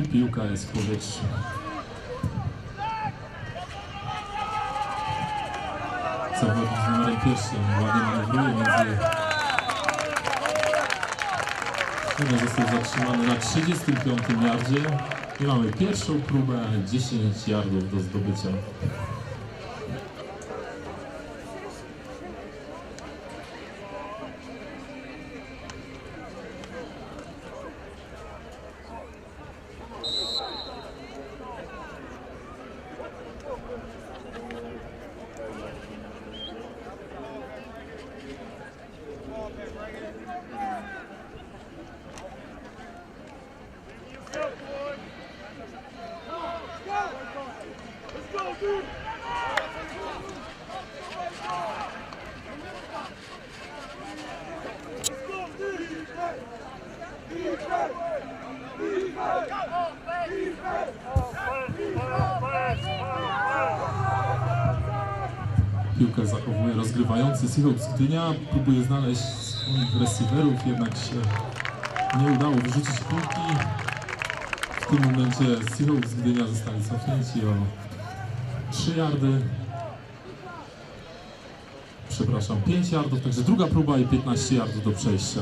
I piłka jest w powietrzu. Zawodnik z numerem pierwszym ładnie manewruje między... Chyba został zatrzymany na 35 yardzie. I mamy pierwszą próbę 10 yardów do zdobycia. Seahawks Gdynia. Próbuje znaleźć swoich receiverów, jednak się nie udało wyrzucić piłki. W tym momencie Seahawks Gdynia zostali cofnięci o 3 yardy. Przepraszam, 5 yardów, także druga próba i 15 yardów do przejścia.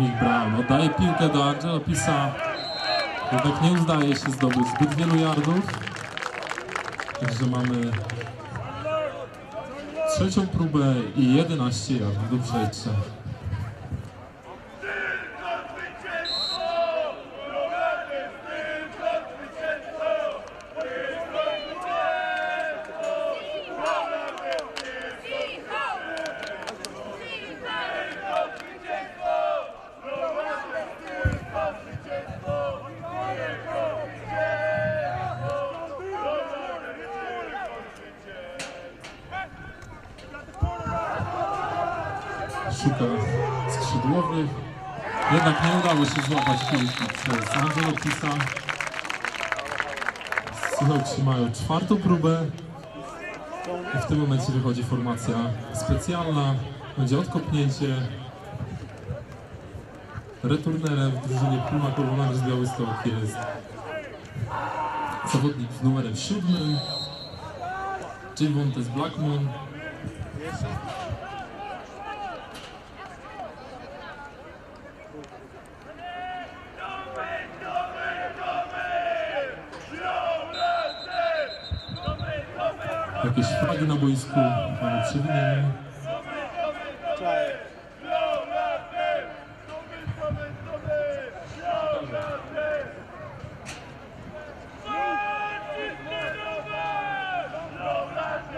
Mick Brown oddaje piłkę do Angela Pisa. Jednak nie udaje się zdobyć zbyt wielu yardów. Także mamy trzecią próbę i 11 yardów do przejścia. Nie udało się złapać piłki przez Angelo Pisa. Seahawksi mają czwartą próbę. I w tym momencie wychodzi formacja specjalna. Będzie odkopnięcie. Returnerem w drużynie Puma Colonel z Białystok jest zawodnik z numerem siódmym, Javontes Blackmon. Flagi na boisku, mamy przewinienie.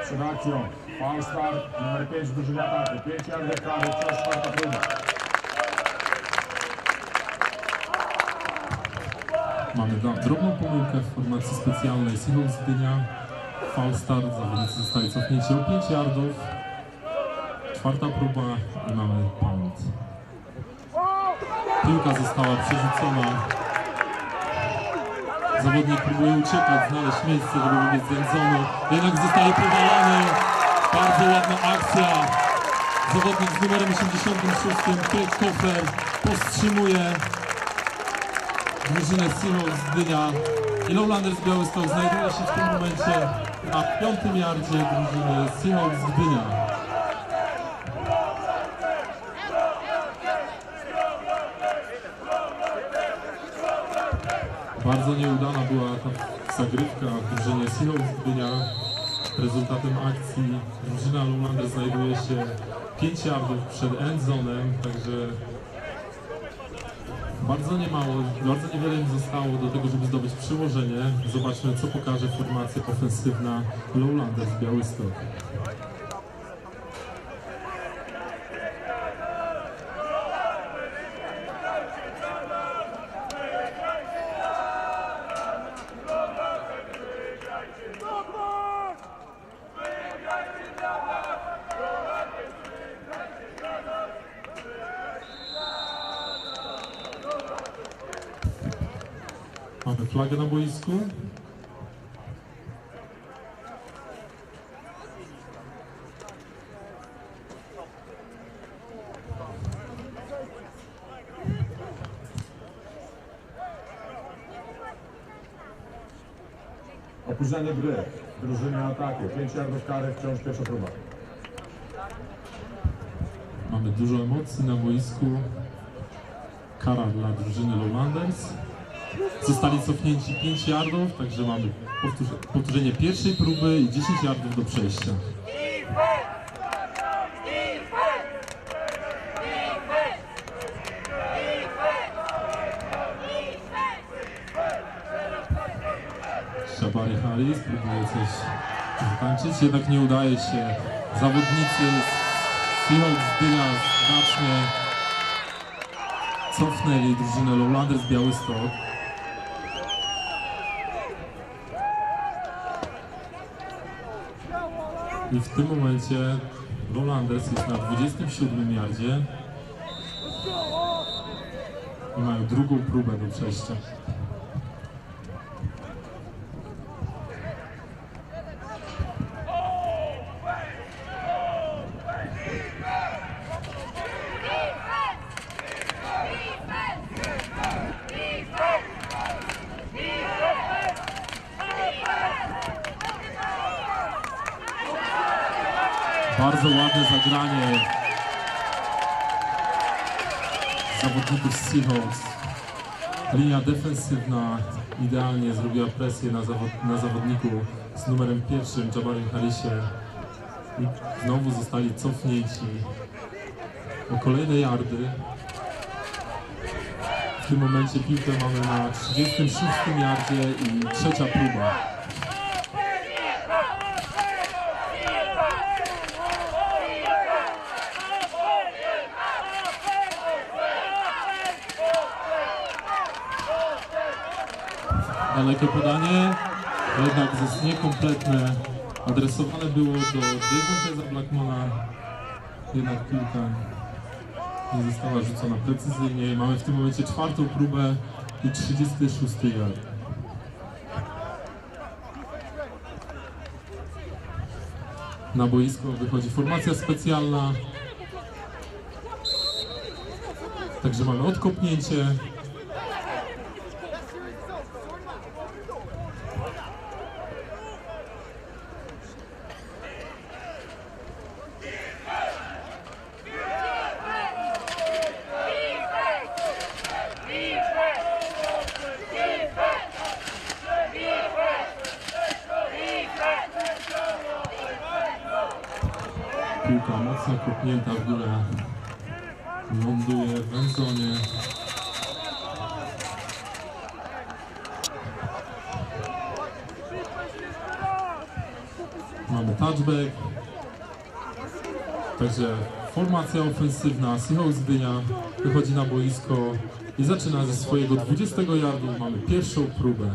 Przed akcją Falstart numer 5 w drużynie ataku. 5 yardów kary, wciąż czwarta próba. Mamy drobną pomyłkę w formacji specjalnej Seahawks Gdynia. Falstart, zawodnicy zostali cofnięci o 5 yardów. Czwarta próba i mamy punt. Piłka została przerzucona. Zawodnik próbuje uciekać, znaleźć miejsce, żeby wybiec z. Jednak zostaje powalony. Bardzo ładna akcja. Zawodnik z numerem 86, Piotr Kofer, powstrzymuje drużynę Seahawks z Gdynia. I Lowlanders Białystok znajduje się w tym momencie na piątym yardzie drużyny Seahawks Gdynia. Bardzo nieudana była ta zagrywka w drużynie Seahawks Gdynia. Rezultatem akcji drużyna Lowlanders znajduje się 5 yardów przed endzonem, także bardzo niemało, bardzo niewiele im zostało do tego, żeby zdobyć przyłożenie. Zobaczmy, co pokaże formacja ofensywna Lowlanders Białystok. flagę na boisku. Opóźnienie gry. Drużyny ataku. 5 yardów kary, wciąż pierwsza próba. Mamy dużo emocji na boisku. Kara dla drużyny Lowlanders. Zostali cofnięci 5 yardów, także mamy powtórze, powtórzenie pierwszej próby i 10 yardów do przejścia. Harris próbuje coś zatańczyć, jednak nie udaje się. Zawodnicy Seahawks Dynia znacznie cofnęli drużynę Lowlanders Białystok. I w tym momencie Lowlanders jest na 27 yardzie i mają drugą próbę do przejścia. Bardzo ładne zagranie zawodników Seahawks. Linia defensywna idealnie zrobiła presję na, zawod, na zawodniku z numerem pierwszym, Jabarim Harrisie. I znowu zostali cofnięci o kolejne yardy. W tym momencie piłkę mamy na 36 yardzie i trzecia próba. Dalekie podanie, jednak jest niekompletne. Adresowane było do Devonteza Blackmana, jednak piłka nie została rzucona precyzyjnie. Mamy w tym momencie czwartą próbę i 36 yard. Na boisko wychodzi formacja specjalna. Także mamy odkopnięcie. Kopnięta w górę. Ląduje w endzone. Mamy touchback. Także formacja ofensywna Seahawks Gdynia wychodzi na boisko i zaczyna ze swojego 20 yardu. Mamy pierwszą próbę.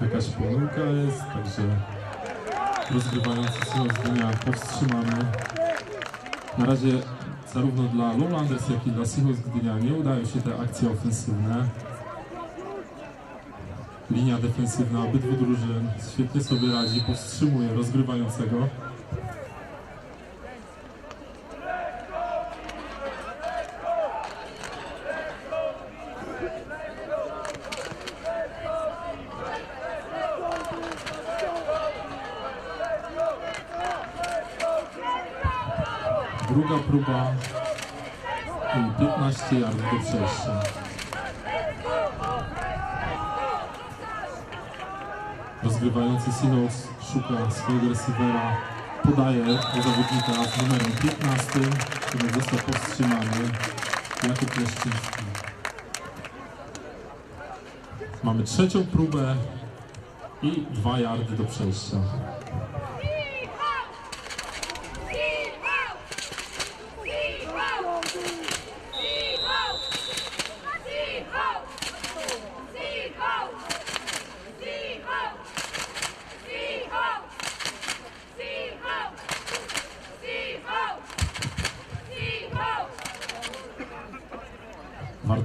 Jakaś pomyłka jest, także rozgrywający Seahawks Gdynia powstrzymany. Na razie zarówno Lowlanders, jak i dla Seahawks Gdynia nie udają się te akcje ofensywne. Linia defensywna obydwu drużyn świetnie sobie radzi, powstrzymuje rozgrywającego. Druga próba i 15 yardów do przejścia. Rozgrywający Seahawks szuka swojego receivera, podaje do zawodnika z numerem 15, który został powstrzymany. Jakub Leszczyński. Mamy trzecią próbę i dwa yardy do przejścia.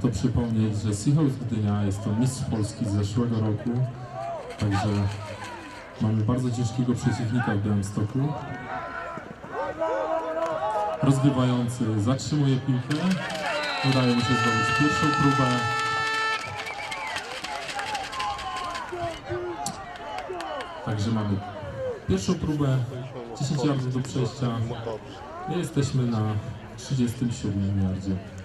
Warto przypomnieć, że Seahawks Gdynia jest to mistrz Polski z zeszłego roku, także mamy bardzo ciężkiego przeciwnika w Białymstoku. Rozgrywający zatrzymuje piłkę, udaje mu się zdobyć pierwszą próbę. Także mamy pierwszą próbę, 10 yardów do przejścia jesteśmy na 37 yardzie.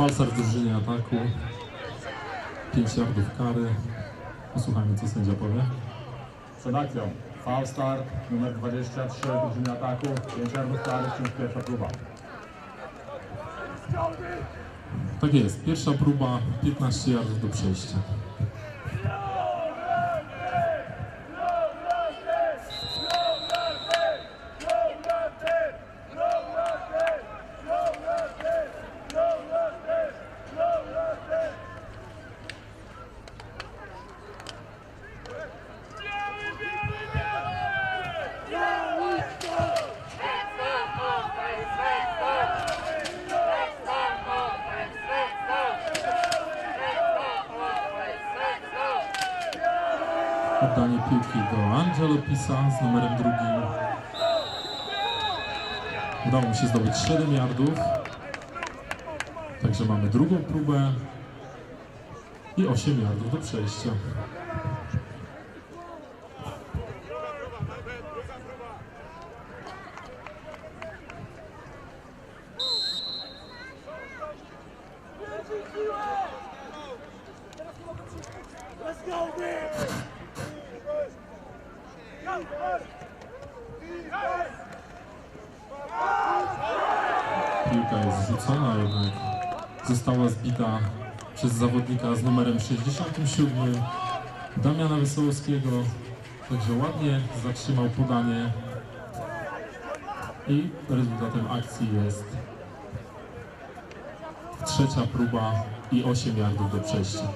Falstart w drużynie ataku. 5 yardów kary. Posłuchajmy, co sędzia powie. Przed akcją. Foul start numer 23 drużyny ataku. 5 yardów kary, wciąż pierwsza próba. Tak jest, pierwsza próba, 15 yardów do przejścia. Piłki do Angelo Pisa z numerem drugim. Udało mu się zdobyć 7 yardów. Także mamy drugą próbę i 8 yardów do przejścia. Let's go, man! Piłka jest rzucona, jednak została zbita przez zawodnika z numerem 67 Damiana Wesołowskiego. Także ładnie zatrzymał podanie i rezultatem akcji jest trzecia próba i 8 yardów do przejścia.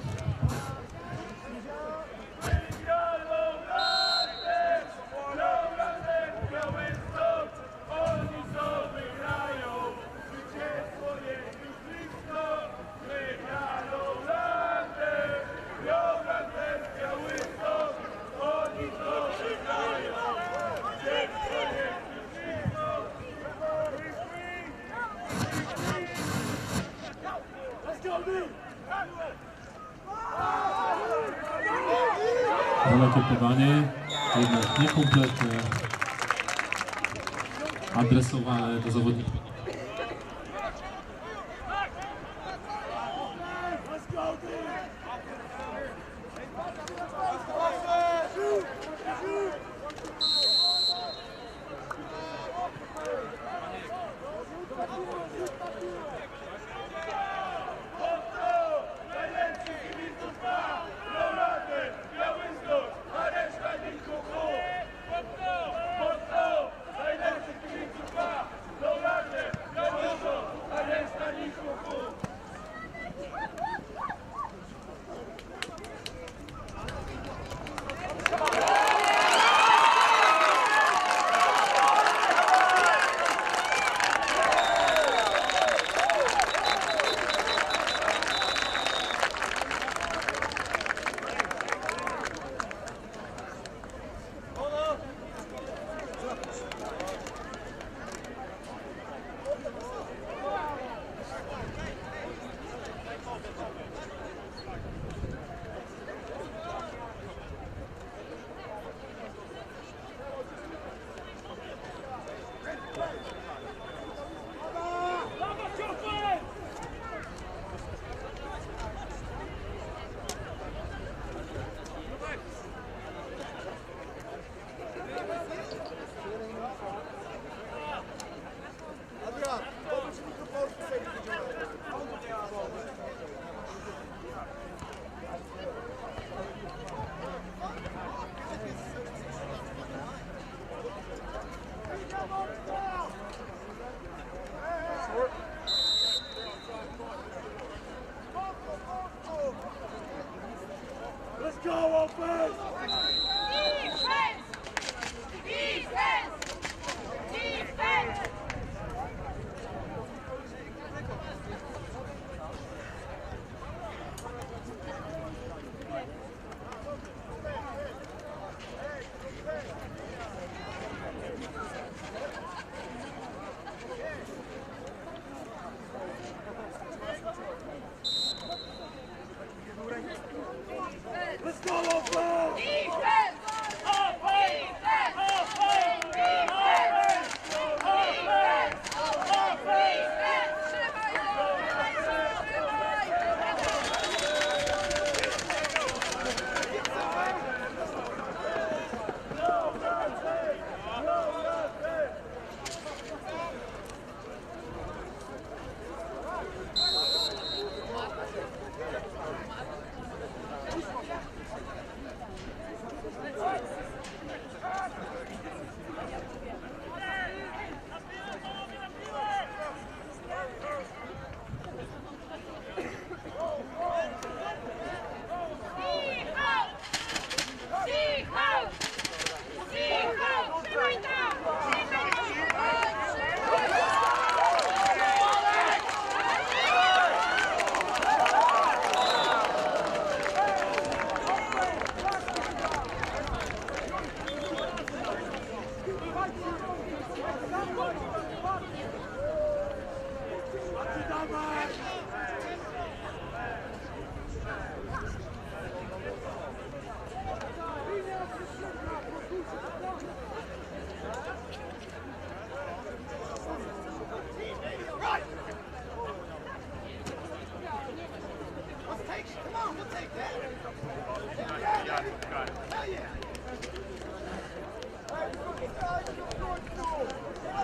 Dalekie podanie, jednak niekompletne, adresowane do zawodnika.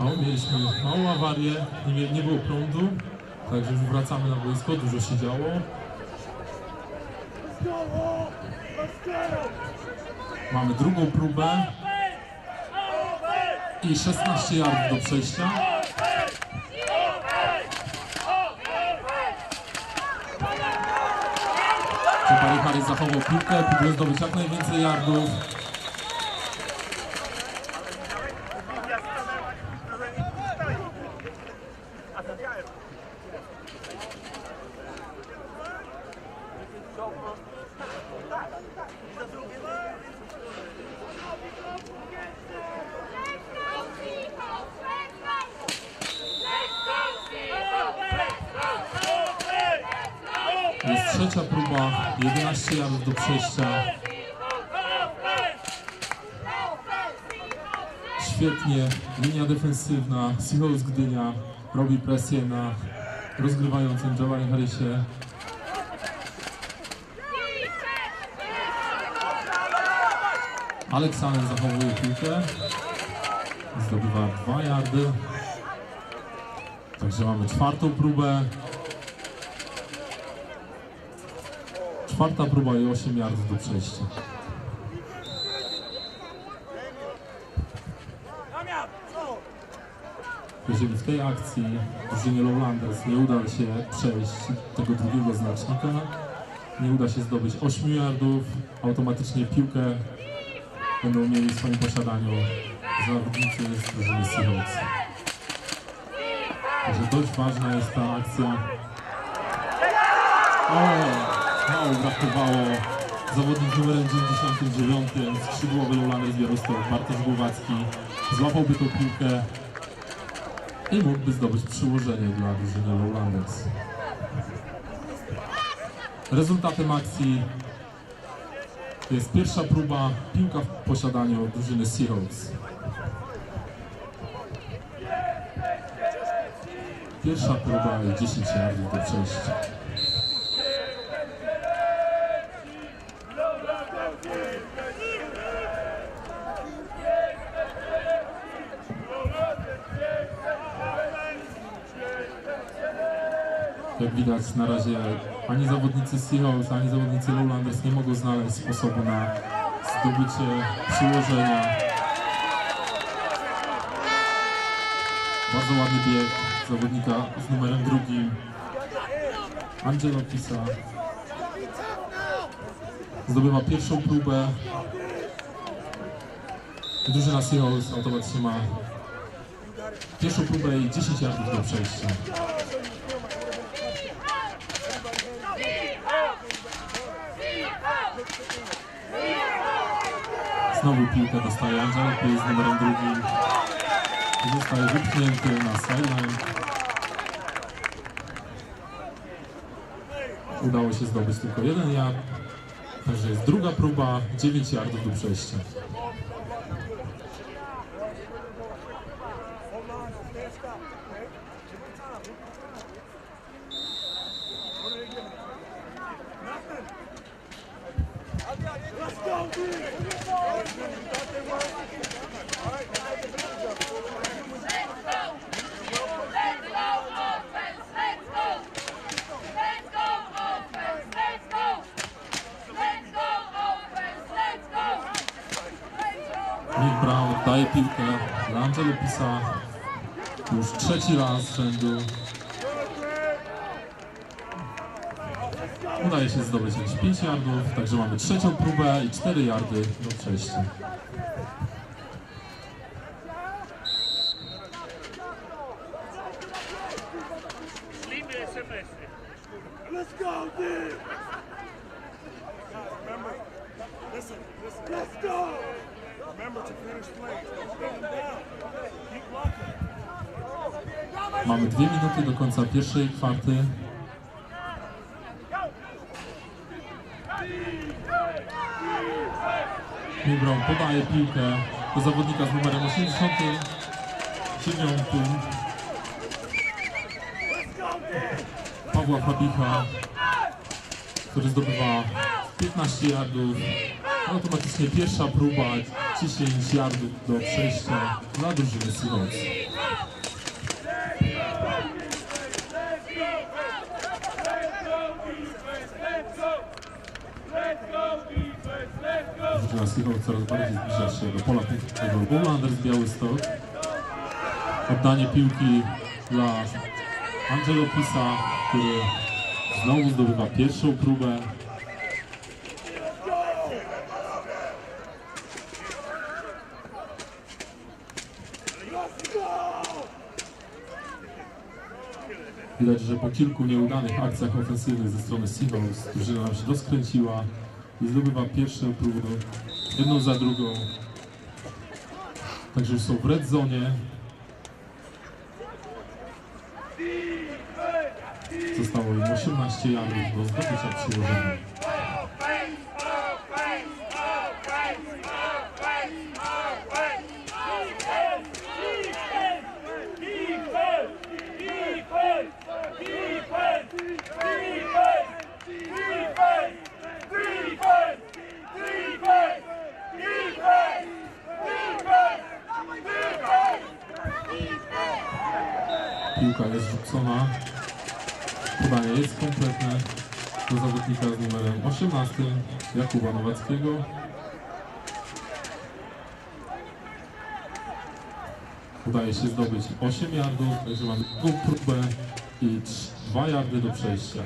O, mieliśmy małą awarię, nie, nie było prądu, także już wracamy na boisko, dużo się działo. Mamy drugą próbę i 16 yardów do przejścia. Jabari Harris zachował piłkę, próbuje zdobyć jak najwięcej yardów. Jest trzecia próba, 11 yardów do przejścia. Świetnie, linia defensywna, Seahawks Gdynia robi presję na rozgrywającym Jabari Harrisie. Aleksander zachowuje piłkę. Zdobywa 2 yardy. Także mamy czwartą próbę. Czwarta próba i 8 yardów do przejścia. Jeżeli w tej akcji drużynie Lowlanders nie uda się przejść tego drugiego znacznika, nie uda się zdobyć 8 yardów, automatycznie piłkę będą mieli w swoim posiadaniu zawodnicy z drużyny Seahawks. Także dość ważna jest ta akcja. Mało brakowało. Zawodnik numerem 99, skrzydłowy Lowlanders Białystok, Bartosz Głowacki, złapałby tą piłkę i mógłby zdobyć przyłożenie dla drużyny Lowlanders. Rezultatem akcji jest pierwsza próba, piłka w posiadaniu drużyny Seahawks. Pierwsza próba i 10 yardów do przejścia. Jak widać na razie ani zawodnicy Seahawks, ani zawodnicy Lowlanders nie mogą znaleźć sposobu na zdobycie przyłożenia. Bardzo ładny bieg zawodnika z numerem drugim. Angelo Pisa zdobywa pierwszą próbę. Drużyna Seahawks automatycznie ma pierwszą próbę i 10 yardów do przejścia. Znowu piłkę dostaje Angelo Pisa z numerem drugim. Zostaje wypchnięty na sideline. Udało się zdobyć tylko jeden yard. Także jest druga próba, 9 yardów do przejścia. Let's go, dude! Podaje piłkę dla Angelo Pisa. Już trzeci raz z rzędu. Udaje się zdobyć jakieś 5 yardów, także mamy trzecią próbę i 4 yardy do przejścia. Let's go, dude! Mamy dwie minuty do końca pierwszej kwarty. Milbrown podaje piłkę do zawodnika z numerem 89. Pawła Fabicha, który zdobywa 15 yardów. Automatycznie pierwsza próba 10 yardów do przejścia dla drużyny Seahawks. Drużyna Seahawks coraz bardziej zbliża się do pola piłkowego Bulanders Białystok. Oddanie piłki dla Angelo Pisa, który znowu zdobywa pierwszą próbę. Widać, że po kilku nieudanych akcjach ofensywnych ze strony Seahawks drużyna nam się rozkręciła i zdobywa pierwszą próbę, jedną za drugą. Także już są w red zone. Zostało im 18 yardów do zdobycia przyłożenia. Piłka jest rzucona. Podanie jest kompletne do zawodnika z numerem 18 Jakuba Nowackiego. Udaje się zdobyć 8 yardów, także mamy drugą próbę i 2 yardy do przejścia.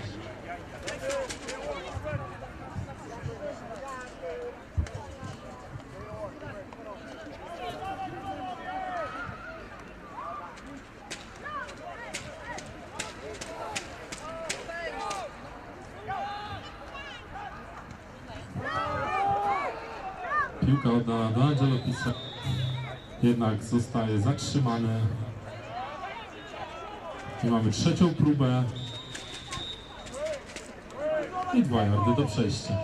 Piłka oddana do Angelo Pisa. Jednak zostaje zatrzymany. I mamy trzecią próbę. I dwa yardy do przejścia.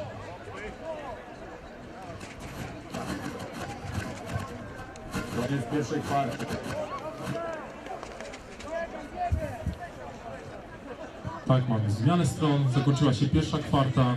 Koniec pierwszej kwarty. Tak, mamy zmianę stron. Zakończyła się pierwsza kwarta.